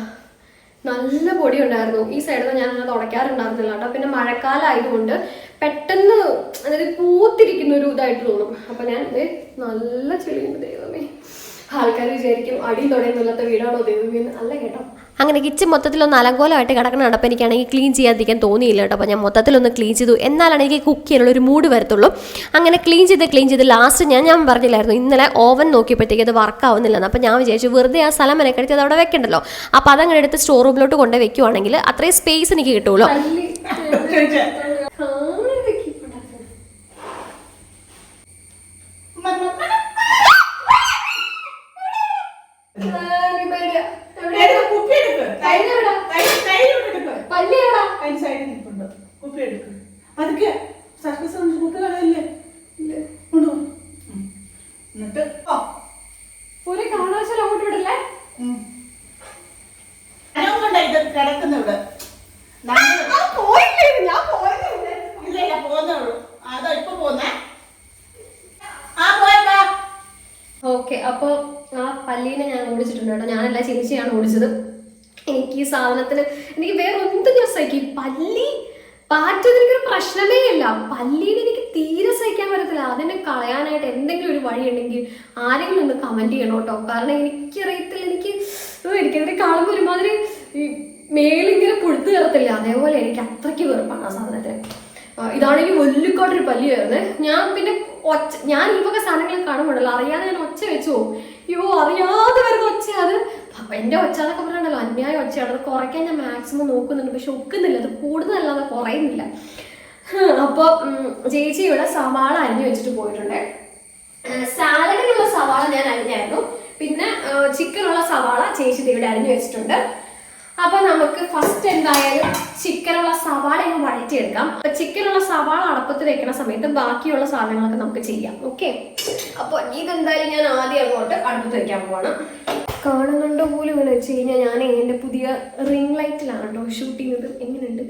നല്ല പൊടി ഉണ്ടായിരുന്നു ഈ സൈഡിൽ ഞാൻ അങ്ങനെ തുടയ്ക്കാറുണ്ടായിരുന്നില്ല കേട്ടോ. പിന്നെ മഴക്കാലം ആയതുകൊണ്ട് പെട്ടെന്ന് അതായത് പൂത്തിരിക്കുന്ന ഒരു ഇതായിട്ട് തോന്നും അപ്പൊ ഞാൻ നല്ല ചെളിയുണ്ട് ദൈവമേ ആൾക്കാർ വിചാരിക്കും അടി തുടങ്ങുന്നില്ലാത്ത വീടാണോ ദൈവമേ അല്ല കേട്ടോ അങ്ങനെ കിച്ചൺ മൊത്തത്തിലൊന്ന് അലങ്കോലമായിട്ട് കിടക്കുന്ന കണ്ടപ്പോൾ എനിക്കാണെങ്കിൽ ക്ലീൻ ചെയ്യാതിരിക്കാൻ തോന്നിയില്ല കേട്ടോ അപ്പോൾ ഞാൻ മൊത്തത്തിലൊന്ന് ക്ലീൻ ചെയ്തു എന്നാലാണ് എനിക്ക് കുക്ക് ചെയ്യാനുള്ള ഒരു മൂഡ് വരത്തുള്ളൂ അങ്ങനെ ക്ലീൻ ചെയ്ത് ക്ലീൻ ചെയ്ത് ലാസ്റ്റ് ഞാൻ ഞാൻ പറഞ്ഞില്ലായിരുന്നു ഇന്നലെ ഓവൻ നോക്കിയപ്പോഴത്തേക്ക് അത് വർക്ക് ആവുന്നില്ലെന്ന് അപ്പോൾ ഞാൻ വിചാരിച്ചു വെറുതെ ആ സ്ഥലം മെനക്കെടുത്ത് അത് അവിടെ വെക്കണ്ടല്ലോ അപ്പോൾ അതങ്ങനെ എടുത്ത് സ്റ്റോർ റൂമിലോട്ട് കൊണ്ടുപോയി വെക്കുവാണെങ്കിൽ അത്രയും സ്പേസ് എനിക്ക് കിട്ടുമല്ലോ സർക്കസ് കുപ്പി കളയല്ലേ? എന്നിട്ട് ഓ ഒരു കാണാശാല അങ്ങോട്ട് വിടല്ലേ ഉം. അനവും കൊണ്ടാ ഇത് കിടക്കുന്ന ഇവിടെ നമ്മൾ ഇല്ല ഇല്ല പോകുന്നേ ഉള്ളൂ അതോ ഇപ്പൊ പോന്നേ ആ പോയപ്പാ ഓക്കെ അപ്പോൾ ആ പല്ലീനെ ഞാൻ ഓടിച്ചിട്ടുണ്ട് കേട്ടോ ഞാനല്ല ഓടിച്ചത് എനിക്ക് ഈ സാധനത്തിന് എനിക്ക് വേറെ ഒന്നും ഞാൻ സഹിക്കും? പല്ലി പാറ്റത് എനിക്കൊരു പ്രശ്നമേ ഇല്ല. പല്ലീനെ എനിക്ക് തീരെ സഹിക്കാൻ പറ്റത്തില്ല. അതിനെ കളയാനായിട്ട് എന്തെങ്കിലും ഒരു വഴി ഉണ്ടെങ്കിൽ ആരെങ്കിലും ഒന്ന് കമന്റ് ചെയ്യണം കേട്ടോ. കാരണം എനിക്കറിയത്തില്ല എനിക്ക് എനിക്കതിനെ കാണുമ്പോൾ ഒരുമാതിരി മേലിങ്ങനെ പൊഴുത്തു കയറത്തില്ല. അതേപോലെ എനിക്ക് അത്രയ്ക്ക് വെറുപ്പാണ് ആ സാധനത്തിന്. ഇതാണെങ്കിൽ പല്ലി പല്ലിയായിരുന്നേ. ഞാൻ പിന്നെ ഒച്ച ഞാൻ ഈ വക സാധനങ്ങൾ കാണുമ്പോഴല്ലോ അറിയാതെ ഞാൻ ഒച്ച വെച്ചു അയ്യോ അറിയാതെ വരുന്ന ഒച്ച അത്. എന്റെ ഒച്ച എന്നൊക്കെ പറഞ്ഞിട്ടുണ്ടല്ലോ അന്യായ ഒച്ചയാണ്. അത് കുറയ്ക്കാൻ ഞാൻ മാക്സിമം നോക്കുന്നുണ്ട് പക്ഷെ ഒക്കുന്നില്ല അത് കൂടുതലല്ലാതെ കുറയുന്നില്ല. അപ്പോൾ ചേച്ചി ഇവിടെ സവാള അരിഞ്ഞു വെച്ചിട്ട് പോയിട്ടുണ്ട്. സാലഡിനുള്ള സവാള ഞാൻ അരിഞ്ഞായിരുന്നു. പിന്നെ ചിക്കനുള്ള സവാള ചേച്ചി ഇവിടെ അരിഞ്ഞു വെച്ചിട്ടുണ്ട്. അപ്പൊ നമുക്ക് ഫസ്റ്റ് എന്തായാലും ചിക്കനുള്ള സവാള ഒന്ന് വഴറ്റിയെടുക്കാം. അപ്പൊ ചിക്കനുള്ള സവാള അടപ്പത്ത് വെക്കുന്ന സമയത്ത് ബാക്കിയുള്ള സാധനങ്ങളൊക്കെ നമുക്ക് ചെയ്യാം. ഓക്കെ അപ്പൊ ഇതെന്തായാലും ഞാൻ ആദ്യം അങ്ങോട്ട് അടുപ്പത്ത് വെക്കാൻ പോവാണ്. കാണുന്നുണ്ടോ പോലും ഇങ്ങനെ വെച്ച് കഴിഞ്ഞാൽ ഞാൻ എന്റെ പുതിയ റിംഗ് ലൈറ്റിലാണ് കേട്ടോ ഷൂട്ട് ചെയ്യുന്നത്. എങ്ങനെയുണ്ട്?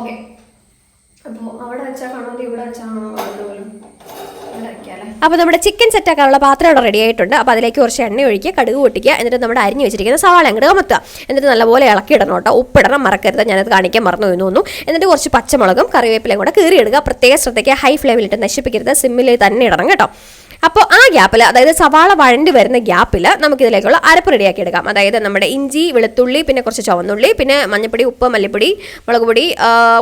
ഓക്കെ അപ്പോൾ അവിടെ വെച്ചാൽ കാണാതെ ഇവിടെ വെച്ചാൽ കാണാതെ പോലും അപ്പോൾ നമ്മുടെ ചിക്കൻ സെറ്റ് ആക്കാനുള്ള പാത്രം ഇവിടെ റെഡി ആയിട്ടുണ്ട്. അപ്പോൾ അതിലേക്ക് കുറച്ച് എണ്ണ ഒഴിക്കുക കടുക് പൊട്ടിക്കുക എന്നിട്ട് നമ്മുടെ അരിഞ്ഞു വെച്ചിരിക്കുന്ന സവാള അങ്ങോട്ട് കമത്തുക എന്നിട്ട് നല്ലപോലെ ഇളക്കി ഇടണം കേട്ടോ. ഉപ്പിടണം മറക്കരുത്. ഞാനത് കാണിക്കാൻ മറന്നു തോന്നുന്നു. എന്നിട്ട് കുറച്ച് പച്ചമുളകും കറിവേപ്പിലയും കൂടെ കീറിയിടുക. പ്രത്യേക ശ്രദ്ധയ്ക്ക് ഹൈ ഫ്ലെയിമിലിട്ട് നശിപ്പിക്കരുത്. സിമ്മിൽ തന്നെ ഇടണം കേട്ടോ. അപ്പോൾ ആ ഗ്യാപ്പിൽ അതായത് സവാള വഴണ്ടി വരുന്ന ഗ്യാപ്പിൽ നമുക്കിതിലേക്കുള്ള അരപ്പ് റെഡിയാക്കി എടുക്കാം. അതായത് നമ്മുടെ ഇഞ്ചി വെളുത്തുള്ളി പിന്നെ കുറച്ച് ചുവന്നുള്ളി പിന്നെ മഞ്ഞൾപ്പൊടി ഉപ്പ് മല്ലിപ്പൊടി മുളക് പൊടി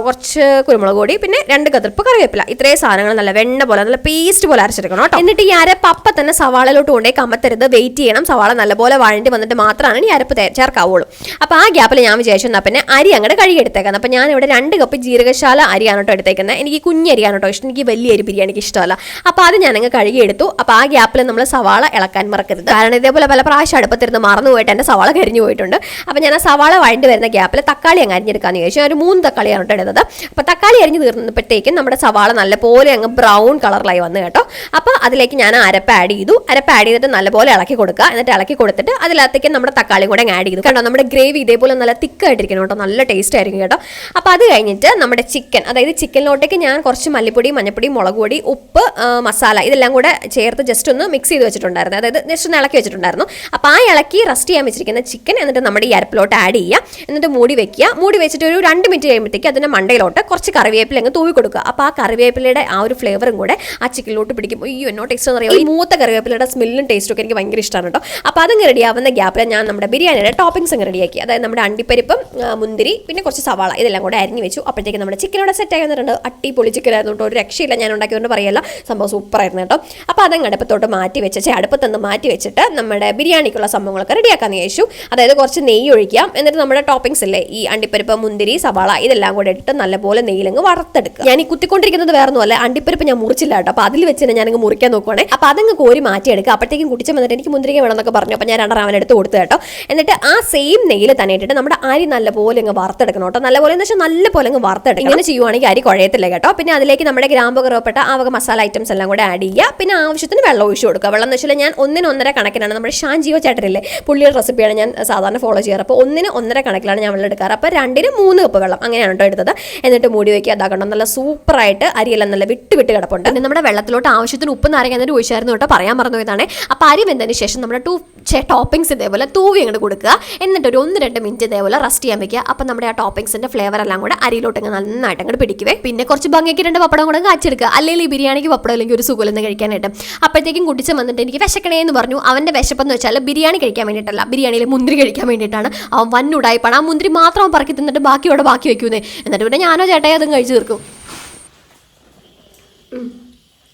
കുറച്ച് കുരുമുളക് പൊടി പിന്നെ രണ്ട് കതിർപ്പ് കറിവേപ്പില. ഇത്രയും സാധനങ്ങൾ നല്ല വെണ്ണ പോലെ നല്ല പേസ്റ്റ് പോലെ അരച്ചെടുക്കണം കേട്ടോ. എന്നിട്ട് ഈ അരപ്പ് അപ്പം തന്നെ സവാളയിലോട്ട് കൊണ്ടേ കമ്മത്തരുത് വെയിറ്റ് ചെയ്യണം. സവാള നല്ലപോലെ വഴണ്ടി വന്നിട്ട് മാത്രമാണ് ഈ അരപ്പ് ചേർക്കാവുള്ളൂ. അപ്പോൾ ആ ഗ്യാപ്പിൽ ഞാൻ വിചാരിച്ചു എന്നാൽ പിന്നെ അരി അങ്ങോട്ട് കഴുകി എടുത്തേക്കാം അപ്പോൾ ഞാൻ ഇവിടെ രണ്ട് കപ്പ് ജീരകശാല അരിയാണ് കേട്ടോ എടുത്തേക്കുന്നത് എനിക്ക് കുഞ്ഞരിയാണ് കേട്ടോ ഇഷ്ടം. എനിക്ക് വലിയ അരി ബിരിയാണിക്ക് ഇഷ്ടമല്ല. അപ്പോൾ അത് ഞാനങ്ങ് കഴുകി എടുത്തു അപ്പൊ ആ ഗ്യാപ്പിൽ നമ്മൾ സവാള ഇളക്കാൻ മറക്കരുത്. കാരണം ഇതേപോലെ പല പ്രാവശ്യം അടുപ്പത്തിരുന്ന് മറന്നു പോയിട്ട് എന്റെ സവാള കരിഞ്ഞു പോയിട്ടുണ്ട്. അപ്പോൾ ഞാൻ ആ സവാള വഴണ്ടി വരുന്ന ഗ്യാപ്പിൽ തക്കാളി അങ്ങ് അരിഞ്ഞെടുക്കാന്ന് ചോദിച്ചു ഒരു മൂന്ന് തക്കാളിയാണ് എടുത്തത് അപ്പോൾ തക്കാളി അരിഞ്ഞ് തീർന്നപ്പോഴത്തേക്കും നമ്മുടെ സവാള നല്ലപോലെ അങ്ങ് ബ്രൗൺ കളറിലായി വന്നു കേട്ടോ. അപ്പോൾ അതിലേക്ക് ഞാൻ അരപ്പ് ആഡ് ചെയ്തു. അരപ്പ് ആഡ് ചെയ്തിട്ട് നല്ലപോലെ ഇളക്കി കൊടുക്കുക. എന്നിട്ട് ഇളക്കി കൊടുത്തിട്ട് അതിലകത്തേക്ക് നമ്മുടെ തക്കാളി കൂടെ ആഡ് ചെയ്തു. കേട്ടോ നമ്മുടെ ഗ്രേവി ഇതേപോലെ നല്ല തിക്കായിട്ടിരിക്കണം കേട്ടോ. നല്ല ടേസ്റ്റ് ആയിരിക്കും കേട്ടോ. അപ്പോൾ അത് കഴിഞ്ഞിട്ട് നമ്മുടെ ചിക്കൻ. അതായത് ചിക്കനിലോട്ടേക്ക് ഞാൻ കുറച്ച് മല്ലിപ്പൊടി മഞ്ഞപ്പൊടി മുളക് പൊടി ഉപ്പ് മസാല ഇതെല്ലാം കൂടെ ചേർത്ത് ജസ്റ്റ് ഒന്ന് മിക്സ് ചെയ്ത് വെച്ചിട്ടുണ്ടായിരുന്നു. അതായത് ജസ്റ്റ് ഒന്ന് ഇളക്കി വെച്ചിട്ടുണ്ടായിരുന്നു. അപ്പോൾ ആ ഇളക്കി റസ്റ്റ് ചെയ്യാൻ വെച്ചിരിക്കുന്ന ചിക്കൻ എന്നിട്ട് നമ്മുടെ ഈ അരപ്പിലോട്ട് ആഡ് ചെയ്യുക. എന്നിട്ട് മൂടി വെക്കുക. മൂടി വെച്ചിട്ട് ഒരു രണ്ട് മിനിറ്റ് കഴിയുമ്പോഴത്തേക്ക് അതിന്റെ മണ്ടയിലോട്ട് കുറച്ച് കറിവേപ്പില അങ്ങ് തൂവി കൊടുക്കുക. അപ്പോൾ ആ കറിവേപ്പിലയുടെ ആ ഒരു ഫ്ലേവറും കൂടെ ആ ചിക്കനിലോട്ട് പിടിക്കും. അയ്യോ എന്നോ ടേസ്റ്റ് എന്ന് പറയുമ്പോൾ ഈ മൂത്ത കറിവേപ്പിലയുടെ സ്മെല്ലും ടേസ്റ്റും ഒക്കെ എനിക്ക് ഭയങ്കര ഇഷ്ടമാണ് കേട്ടോ. അപ്പോൾ അതങ്ങ് റെഡിയാവുന്ന ഗ്യാപ്പിൽ ഞാൻ നമ്മുടെ ബിരിയാണിയുടെ ടോപ്പിംഗ്സ് അങ്ങ് റെഡിയാക്കി അതായത് നമ്മുടെ അണ്ടിപ്പരിപ്പും മുന്തിരി പിന്നെ കുറച്ച് സവാള ഇതെല്ലാം കൂടെ അരിഞ്ഞ് വെച്ചു. അപ്പോഴത്തേക്ക് നമ്മുടെ ചിക്കനോടെ സെറ്റ് ആയി വന്നിട്ടുണ്ട്. പൊളി ചിക്കൻ ആയിരുന്നു കേട്ടോ. ഒരു രക്ഷയില്ല ഞാൻ ഉണ്ടാക്കിയതുകൊണ്ട് പറയല്ല സംഭവം സൂപ്പർ ആയിരുന്നു കേട്ടോ. അപ്പോൾ അതങ്ങ് അടുപ്പത്തോട്ട് മാറ്റി വെച്ച് ചേ, അടുപ്പത്തുനിന്ന് മാറ്റി വെച്ചിട്ട് നമ്മുടെ ബിരിയാണിക്കുള്ള സംഭവങ്ങളൊക്കെ റെഡിയാക്കാൻ ചോദിച്ചു അതായത് കുറച്ച് നെയ്യ് ഒഴിക്കാം. എന്നിട്ട് നമ്മുടെ ടോപ്പിംഗ്സ് ഇല്ലേ ഈ അണ്ടിപ്പരിപ്പ് മുന്തിരി സവാള ഇതെല്ലാം കൂടെ ഇട്ട് നല്ലപോലെ നെയ്യിലങ്ങ് വറുത്തെടുക്കുക. ഞാൻ ഈ കുത്തിക്കൊണ്ടിരിക്കുന്നത് വേറെ ഒന്നുമല്ല അണ്ടിപ്പരിപ്പ് ഞാൻ മുറിച്ചില്ല കേട്ടോ. അപ്പോൾ അതിൽ വെച്ച് തന്നെ ഞാനങ്ങ് മുറിക്കാൻ നോക്കുവാണേ. അപ്പോൾ അതങ്ങ് കോരി മാറ്റിയെടുക്കുക. അപ്പോഴത്തേക്കും കുടിച്ചു വന്നിട്ട് എനിക്ക് മുന്തിരിക്ക വേണമെന്നൊക്കെ പറഞ്ഞു. അപ്പോൾ ഞാൻ രണ്ടറാവൻ എടുത്ത് കൊടുത്തു കേട്ടോ. എന്നിട്ട് ആ സെയിം നെയ്യിൽ തന്നെ ഇട്ടിട്ട് നമ്മുടെ അരി നല്ലപോലെ അങ്ങ് വറുത്തെടുക്കണം കേട്ടോ. നല്ലപോലെ എന്ന് വെച്ചാൽ നല്ലപോലെ അങ്ങ് വറുത്തെടുക്കണം. ഇങ്ങനെ ചെയ്യുവാണെങ്കിൽ അരി കുഴയത്തില്ല കേട്ടോ. പിന്നെ അതിലേക്ക് നമ്മുടെ ഗ്രാമ്പ് കറുവപ്പെട്ട ആ വക മസാല ഐറ്റംസ് എല്ലാം കൂടെ ആഡ് ചെയ്യുക. പിന്നെ ആവശ്യത്തിന് വെള്ളം ഒഴിച്ചു കൊടുക്കുക. വെള്ളം എന്ന് വെച്ചാൽ ഞാൻ ഒന്നിന് ഒന്നര കണക്കിനാണ് നമ്മുടെ ഷാൻജിയോ ചേട്ടനില്ലേ പുള്ളിയുടെ റെസിപ്പിയാണ് ഞാൻ സാധാരണ ഫോളോ ചെയ്യാറ്. അപ്പോൾ ഒന്നിന് ഒന്നര കണക്കിലാണ് ഞാൻ വെള്ളം എടുക്കാറ്. അപ്പോൾ രണ്ടിന് മൂന്ന് കപ്പ് വെള്ളം അങ്ങനെയാണ് കേട്ടോ എടുത്തത്. എന്നിട്ട് മൂടി വയ്ക്കുക അതാകണം നല്ല സൂപ്പറായിട്ട് അരിയെല്ലാം നല്ല വിട്ട് വിട്ട് കിടപ്പുണ്ട്. പിന്നെ നമ്മുടെ വെള്ളത്തിലോട്ട് ആവശ്യത്തിന് ഉപ്പ് നാരങ്ങ എന്നൊരു ഒഴിച്ചായിരുന്നു കേട്ടോ പറയാൻ മറന്നു ഇതാണ് അപ്പോൾ അരി വെന്തതിന് ശേഷം നമ്മുടെ ടൂ ടോപ്പിംഗ്സ് ഇതേപോലെ തൂവി അങ്ങോട്ട് കൊടുക്കുക. എന്നിട്ട് ഒരു ഒന്ന് രണ്ട് മിനിറ്റ് ഇതേപോലെ റസ്റ്റ് ചെയ്യാൻ വെക്കുക. അപ്പോൾ നമ്മുടെ ആ ടോപ്പിംഗ്സിന്റെ ഫ്ലേവർ എല്ലാം കൂടെ അരിയിലോട്ട് നന്നായിട്ട് അങ്ങോട്ട് പിടിക്കുവേ. പിന്നെ കുറച്ച് ഭംഗിക്ക് രണ്ട് പപ്പടം കൂടെ കാച്ചെടുക്കുക അല്ലെങ്കിൽ ഈ ബിരിയാണിക്ക് പപ്പടം അല്ലെങ്കിൽ ഒരു സുഖമില്ലെന്ന് കഴിക്കാനായിട്ട്. അപ്പോഴത്തേക്കും കുട്ടിച്ച് വന്നിട്ട് എനിക്ക് വിശക്കണേ എന്ന് പറഞ്ഞു. അവന്റെ വിശപ്പെന്ന് വെച്ചാൽ ബിരിയാണി കഴിക്കാൻ വേണ്ടിയിട്ടല്ല. ബിരിയാണിയിൽ മുന്തിരി കഴിക്കാൻ വേണ്ടിയിട്ടാണ്. അവൻ വന്നുടായിപ്പാണ്. ആ മുന്തിരി മാത്രം അവൻ പറക്കി തിന്നിട്ട് ബാക്കി അവിടെ ബാക്കി വയ്ക്കുന്നേ എന്നിട്ട് പിന്നെ ഞാനോ ചേട്ടായി അതും കഴിച്ചു തീർക്കും.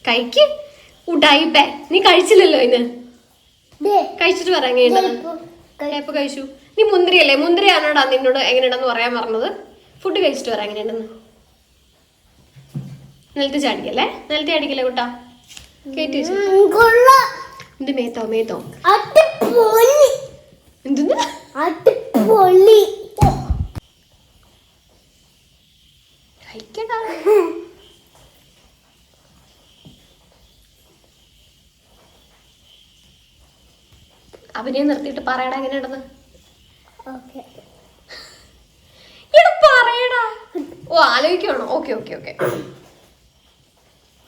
കഴിക്ക്. ഉടായിപ്പേ. നീ കഴിച്ചില്ലല്ലോ ഇന്ന്. കഴിച്ചിട്ട് പറ എങ്ങനെയുണ്ടെന്ന് എപ്പോ കഴിച്ചു. നീ മുന്തിരിയല്ലേ? മുന്തിരിയാണോടാ നിന്നോട് എങ്ങനെയാണെന്ന് പറയാൻ പറഞ്ഞത്? ഫുഡ് കഴിച്ചിട്ട് പറ എങ്ങനെയാണെന്ന് നിലത്ത് ചാടിക്കല്ലേ? നിലത്ത് ചാടിക്കല്ലേ കുട്ടാ? കേട്ടി വെച്ചു എന്ത് മേത്തോ മേത്തോ? എന്തെന്ന്? കഴിക്കടാ അവനെ നിർത്തിയിട്ട് പറയടാ എങ്ങനെയുണ്ടെന്ന്? എടാ പറയടാ. ഓ ആലോചിക്കണോ ഓക്കെ ഓക്കെ ഓക്കെ.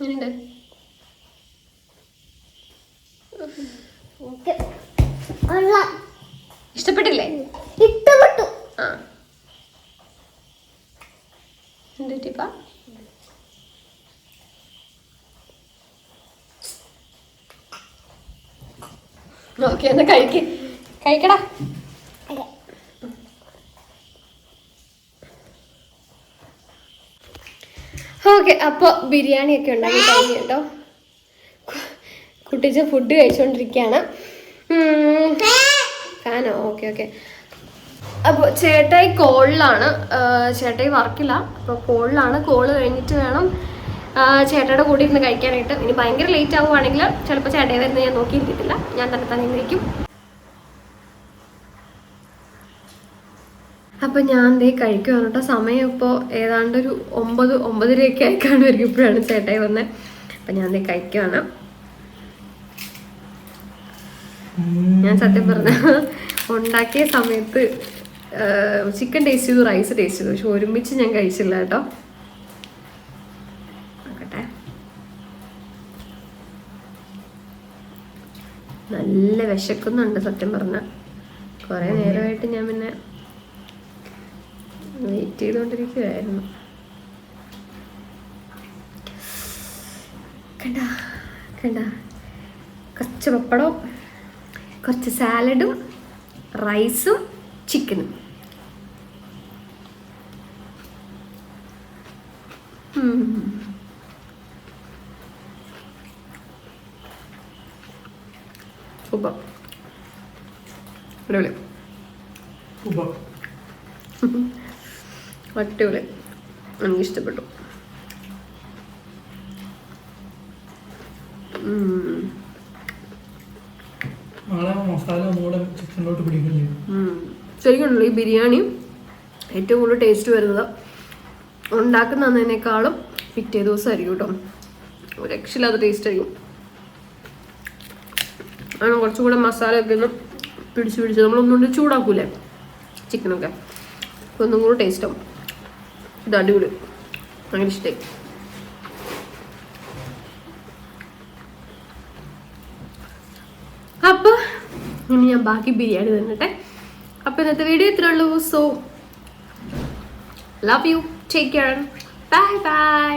എങ്ങനെയുണ്ട് ഇഷ്ടപ്പെട്ടില്ലേ? ഇഷ്ടപ്പെട്ടു. ആ. എന്ത് പറ്റിപ്പാ ഓക്കെ എന്നാ കഴിക്ക്. കഴിക്കടാ. ഓക്കെ അപ്പോൾ ബിരിയാണിയൊക്കെ ഉണ്ടാക്കി കഴിഞ്ഞു കേട്ടോ. കുട്ടിച്ച് ഫുഡ് കഴിച്ചുകൊണ്ടിരിക്കുകയാണ്. ഫാനോ ഓക്കെ ഓക്കെ അപ്പോൾ ചേട്ടായി കോളിലാണ് ചേട്ടായി വർക്കില്ല അപ്പോൾ കോളിലാണ് കോൾ കഴിഞ്ഞിട്ട് വേണം ചേട്ടയുടെ കൂടി ഇരുന്ന് കഴിക്കാനായിട്ട്. ഇനി ഭയങ്കര ലേറ്റ് ആവുകയാണെങ്കിൽ ചിലപ്പോൾ ചേട്ടായി വരുന്നത് ഞാൻ നോക്കിയിരിക്കത്തില്ല. ഞാൻ തന്നെ തന്നെ ഇരിക്കും അപ്പം ഞാൻ ദേ കഴിക്കുവാണ് കേട്ടോ സമയം ഇപ്പോൾ ഏതാണ്ട് ഒരു ഒമ്പത് ഒമ്പതരയൊക്കെ ആയിക്കാണ് വരും ഇപ്പോഴാണ് ചേട്ടായി വന്നത് അപ്പം ഞാൻ ദേ കഴിക്കുവാണ്. ഞാൻ സത്യം പറഞ്ഞ ഉണ്ടാക്കിയ സമയത്ത് ചിക്കൻ ടേസ്റ്റ് ചെയ്തു റൈസ് ടേസ്റ്റ് ചെയ്തു. പക്ഷെ ഒരുമിച്ച് ഞാൻ കഴിച്ചില്ല കേട്ടോ. നല്ല വിശക്കുന്നുണ്ട് സത്യം പറഞ്ഞ. കുറേ നേരമായിട്ട് ഞാൻ പിന്നെ വെയിറ്റ് ചെയ്തുകൊണ്ടിരിക്കുകയായിരുന്നു കണ്ട കണ്ട. കുറച്ച് പപ്പടവും കുറച്ച് സാലഡും റൈസും ചിക്കനും. സൂപ്പർ അടിപൊളി. അടിപൊളി. എനിക്കിഷ്ടപ്പെട്ടു. ഉം. ശരിക്കുണ്ടല്ലോ ഈ ബിരിയാണി ഏറ്റവും കൂടുതൽ ടേസ്റ്റ് വരുന്നത്. ഉണ്ടാക്കുന്നതിനേക്കാളും പിറ്റേ ദിവസമായിരിക്കും കേട്ടോ. ഒരു രക്ഷയില്ലാത്ത ടേസ്റ്റ് ആയിരിക്കും. ആണ് കുറച്ചും കൂടെ മസാലയൊക്കെ ഒന്ന് പിടിച്ച് പിടിച്ച് നമ്മളൊന്നുകൊണ്ട് ചൂടാക്കൂലേ? ചിക്കനൊക്കെ ഒന്നും കൂടെ ടേസ്റ്റ് ആവും. ഇത് അടിപൊളി. അങ്ങനെ ഇഷ്ടമായി അപ്പോൾ ഇനി ഞാൻ ബാക്കി ബിരിയാണി തന്നിട്ടെ അപ്പോൾ ഇന്നത്തെ വീഡിയോ ഇത്രേ ഉള്ളൂ. So love you take care bye bye